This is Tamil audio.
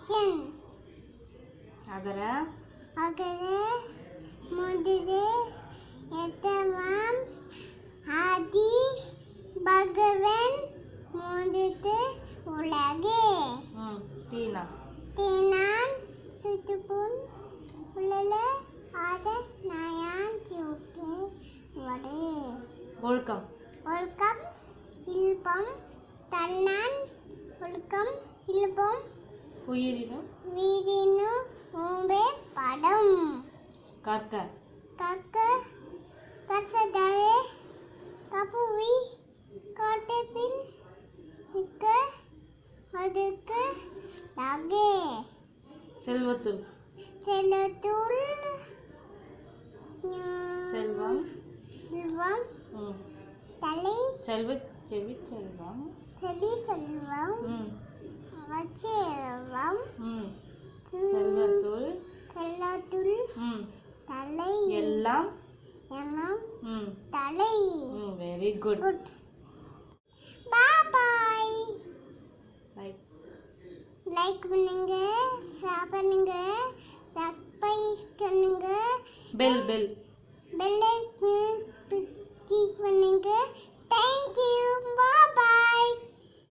நேஷன் அகர. அகர முதலே எத்தவாம் ஆதி பகவன் முதத்து உலகே. தீனா. தேனான் சுத்துப்புன் உள்ள ஆத நாயான் சிவுட்டு வடு. ஒழுக்கம். ஒழுக்கம் இல்பம் தன்னான் ஒழுக்கம் இல்பம் உயிரினம்? வீடினு ஊம்பே படம். கற்க. கக்க கசதவே கப்புவி காட்டப்பின் மிக்க அதுக்கு நகே செல்வத்துள். செல்லத்துள் செல்வம். செல்வம். தலை. செல்வ செவி செல்வம். செலி செல்வம். ம். அச்செல்வம் ம். செல்வத்துள். செல்லத்துள். தலை. எல்லாம். எல்லாம். தலை. Very good good. Bye like like பண்ணுங்க. ஷேர் பண்ணுங்க. சப்ஸ்கிரைப் பண்ணுங்க. Bell bell bell